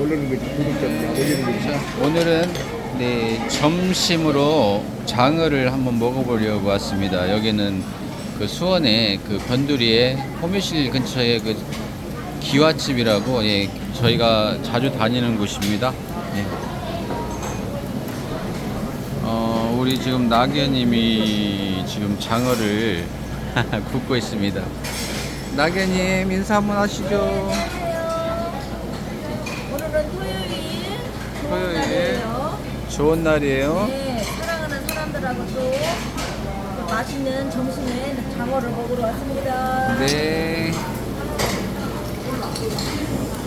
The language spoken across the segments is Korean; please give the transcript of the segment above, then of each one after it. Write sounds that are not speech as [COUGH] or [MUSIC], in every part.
올리는 거지 구독자들이 안 올리는 거지 자, 오늘은 네, 점심으로 장어를 한번 먹어보려고 왔습니다. 여기는 그 수원의 그 변두리의 호미실 근처에 그 기와집이라고 예, 저희가 자주 다니는 곳입니다. 예. 어, 우리 지금 낙연님이 지금 장어를 [LAUGHS] 굽고 있습니다. 낙연님 인사 한번 하시죠. 좋은 날이에요. 네, 사랑하는 사람들하고 또, 또 맛있는 점심에 장어를 먹으러 왔습니다. 네.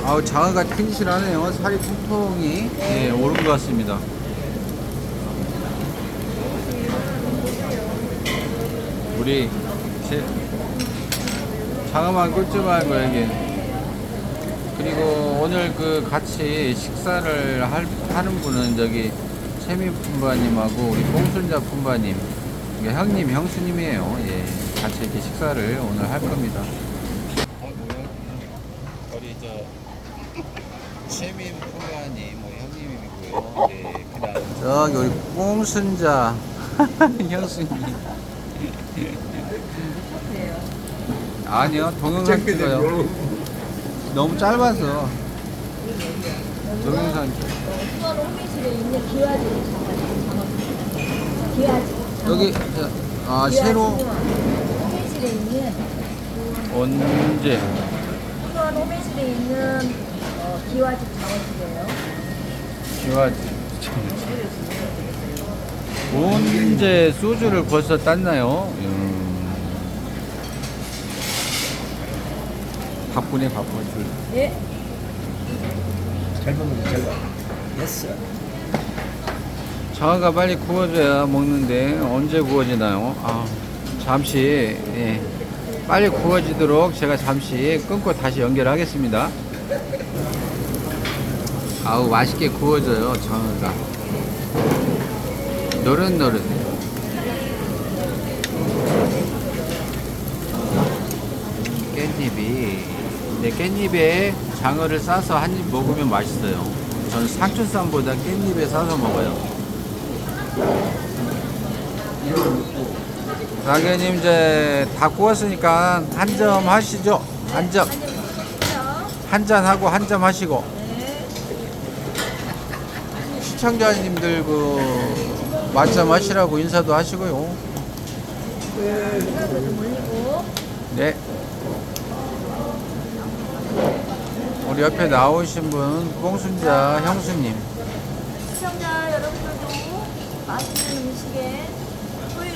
아우 장어가 튼실하네요. 살이 통통이 네, 오른 것 같습니다. 우리 제 장어만 꿀집한 거 여기. 그리고 오늘 그 같이 식사를 할, 하는 분은 저기 채미 품바님하고 우리 뽕순자 품바님, 이게 형님, 형수님이에요. 예, 같이 이렇게 식사를 오늘 할 겁니다. 어, 뭐야? 우리 저 채민 품바님, 뭐 형님이고요. 네, 그다음 저기 우리 뽕순자 [LAUGHS] 형수님. 아니요, 동영상 찍어요. 너무 짧아서 동영상 찍- 수원 호미실에 있는 기와지를 잡아요. 기와지. 여기 저, 아 새로 호미실에 있는 언제 수원 호미실에 있는 어, 기와지 장어집이에요. 기와지 언제 소주를 벌써 땄나요? 음. 바쁘네 줄. 예. 잘 먹는 잘 먹어 됐어 장어가 빨리 구워져야 먹는데 언제 구워지나요? 아, 잠시 예, 빨리 구워지도록 제가 잠시 끊고 다시 연결하겠습니다. 아우 맛있게 구워져요 장어가 노릇노릇. 깻잎이 네, 깻잎에 장어를 싸서 한 입 먹으면 맛있어요. 저는 상추쌈보다 깻잎에 싸서 먹어요. 낙연님 이제 다 구웠으니까 한 점 하시죠. 한 점. 한 잔 하고 한 점 하시고. 시청자님들 그 맛점 하시라고 인사도 하시고요. 네. 우리 옆에 나오신 분 뽕순자 형수님. 시청자 여러분들도 맛있는 음식에 토요일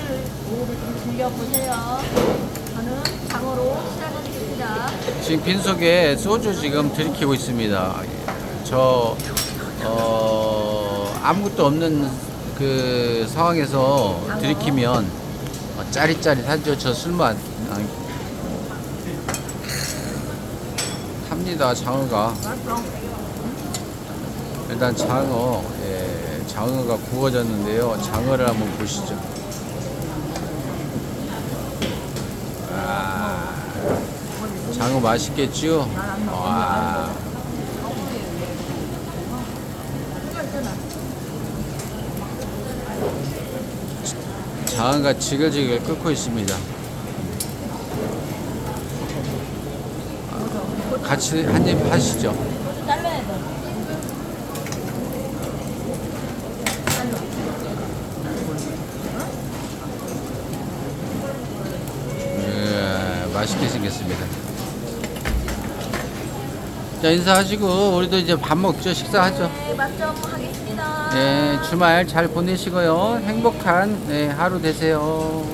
오후를 좀 즐겨보세요. 저는 장어로 시작하겠습니다. 지금 빈속에 소주 지금 들이키고 있습니다. 저 어, 아무것도 없는 그 상황에서 들이키면 어, 짜릿짜릿하죠. 저 술만 아, 탑니다 장어가 일단 장어 예, 장어가 구워졌는데요. 장어를 한번 보시죠. 아, 장어 맛있겠죠? 와. 장어가 지글지글 끓고 있습니다. 아, 같이 한 입 하시죠. 예, 맛있게 생겼습니다. 자, 인사하시고, 우리도 이제 밥 먹죠. 식사하죠. 네, 맛좀 하겠습니다. 예, 주말 잘 보내시고요. 행복한 네, 하루 되세요.